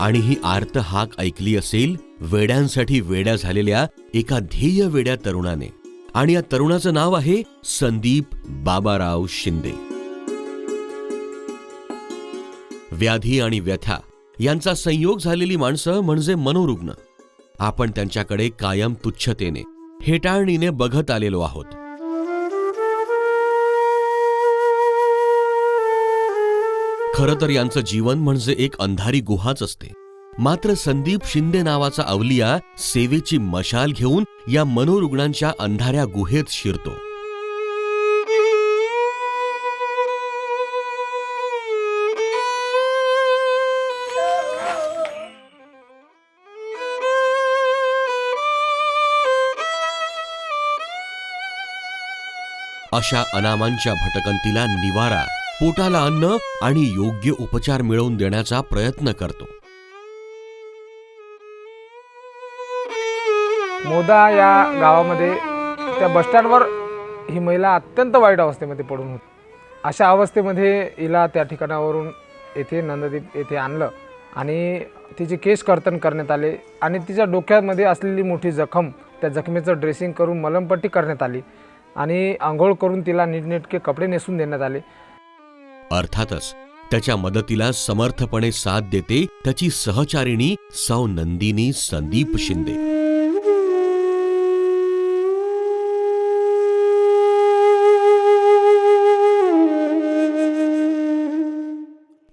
आणि ही आर्त हाक ऐकली असेल वेड्यांसाठी वेड्या झालेल्या एका ध्येय वेड्या तरुणाने. आणि या तरुणाचं नाव आहे संदीप बाबाराव शिंदे. व्याधी आणि व्यथा यांचा संयोग झालेली माणसं म्हणजे मनोरुग्ण. आपण त्यांच्याकडे कायम तुच्छतेने हेटाळणीने बघत आलेलो आहोत. खरं तर यांचं जीवन म्हणजे एक अंधारी गुहाच असते. मात्र संदीप शिंदे नावाचा अवलिया सेवेची मशाल घेऊन या मनोरुग्णांच्या अंधाऱ्या गुहेत शिरतो. अशा अनामांच्या भटकंतीला निवारा पोटाला अन्न आणि योग्य उपचार मिळवून देण्याचा प्रयत्न करतो. मोदा या गावामध्ये त्या बसस्टँडवर ही महिला अत्यंत वाईट अवस्थेमध्ये पडून होती. अशा अवस्थेमध्ये हिला त्या ठिकाणावरून येथे नंददीप येथे आणलं आणि तिचे केस कर्तन करण्यात आले आणि तिच्या डोक्यामध्ये असलेली मोठी जखम त्या जखमेचं ड्रेसिंग करून मलमपट्टी करण्यात आली आणि आंघोळ करून तिला नीटनेटके कपडे नेसून देण्यात आले. अर्थातच त्याच्या मदतीला समर्थपणे साथ देते त्याची सहचारिणी सौ नंदिनी संदीप शिंदे.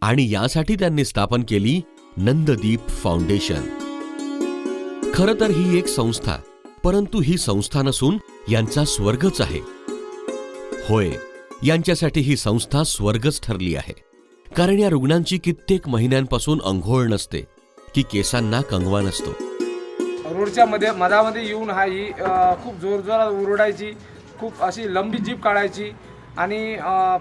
आणि यासाठी त्यांनी स्थापन केली नंददीप फाउंडेशन. खरं तर ही एक संस्था परंतु ही संस्था नसून यांचा स्वर्गच आहे. होय यांच्यासाठी ही संस्था स्वर्गच ठरली आहे. कारण या रुग्णांची कित्येक महिन्यांपासून अंघोळ नसते की केसांना कंगवा नसतो. रोडच्या मध्ये मधामध्ये येऊन हा ही खूप जोरजोरात ओरडायची खूप अशी लंबी जीप काढायची आणि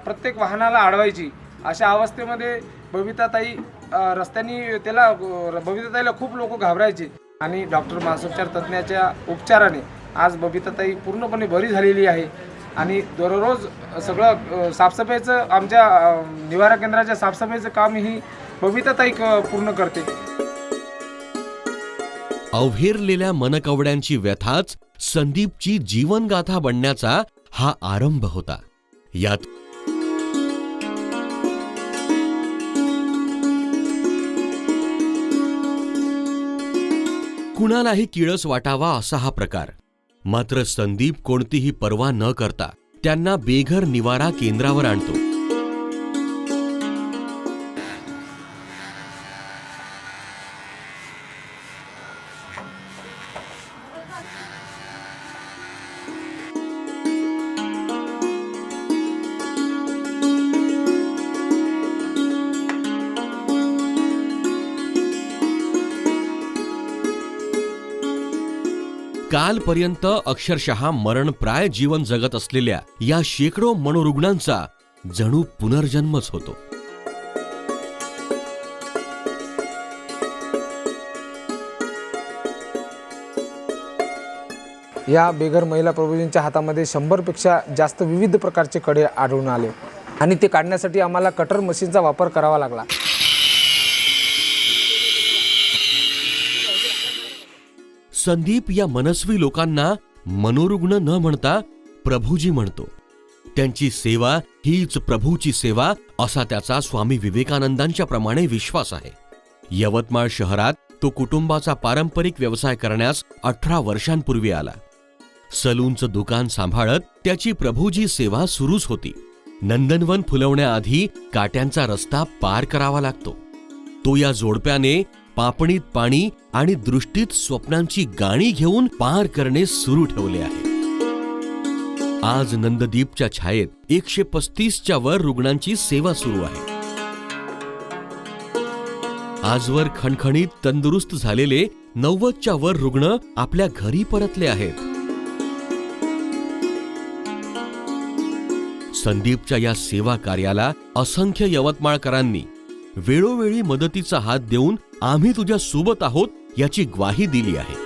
प्रत्येक वाहनाला अडवायची अशा अवस्थेमध्ये बबिताताई रस्त्यांनी रस्त्यानी त्याला बबिताताईला खूप लोक घाबरायचे. आणि डॉक्टर मानसोपचार तज्ज्ञाच्या उपचाराने आज बबिताताई पूर्णपणे बरी झालेली आहे. आणि दररोज सगळं साफसफाईचं आमच्या निवारा केंद्राच्या साफसफाईचं काम ही बबिताताई पूर्ण करते. अवहेरलेल्या मनकवड्यांची व्यथाच संदीपची जीवनगाथा बनण्याचा हा आरंभ होता. यात कुणालाही किळस वाटावा असा हा प्रकार. मात्र संदीप कोणतीही पर्वा न करता त्यांना बेघर निवारा केंद्रावर आणतो. कालपर्यंत अक्षरशः मरणप्राय जीवन जगत असलेल्या या शेकडो मनोरुग्णांचा जणू पुनर्जन्मच होतो. या बेघर महिला प्रभूजींच्या हातामध्ये शंभरपेक्षा जास्त विविध प्रकारचे कडे आढळून आले. आणि ते काढण्यासाठी आम्हाला कटर मशीनचा वापर करावा लागला. संदीप या मनस्वी लोकांना मनोरुग्ण न म्हणता प्रभूजी म्हणतो. त्यांची सेवा हीच प्रभूची सेवा असा त्याचा स्वामी विवेकानंदांच्या प्रमाणे विश्वास आहे. यवतमाळ शहरात तो कुटुंबाचा पारंपरिक व्यवसाय करण्यास अठरा वर्षांपूर्वी आला. सलूनचं दुकान सांभाळत त्याची प्रभूजी सेवा सुरूच होती. नंदनवन फुलवण्याआधी काट्यांचा रस्ता पार करावा लागतो. तो या जोडप्याने पापणीत पाणी आणि दृष्टीत स्वप्नांची गाणी घेऊन पार करणे सुरू ठेवले आहे. आज नंददीपच्या छायेत एकशे पस्तीसच्या वर रुग्णांची सेवा सुरू आहे. आजवर खणखणीत तंदुरुस्त झालेले नव्वदच्या वर रुग्ण आपल्या घरी परतले आहेत. संदीपच्या या सेवा कार्याला असंख्य यवतमाळकरांनी वेळोवेळी मदतीचा हात देऊन आम्ही तुझ्या सोबत आहोत याची ग्वाही दिली आहे.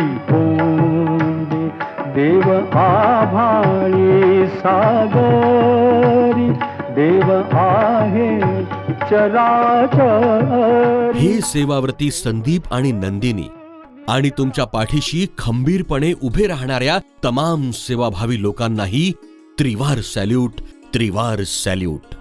दिशी देव आभाळी सागरी देव आहे चराचर. हे सेवाव्रती संदीप आणि नंदिनी आणि तुमच्या पाठीशी खंबीरपणे उभे राहणाऱ्या तमाम सेवाभावी लोकांनाही त्रिवार सॅल्यूट त्रिवार सॅल्यूट.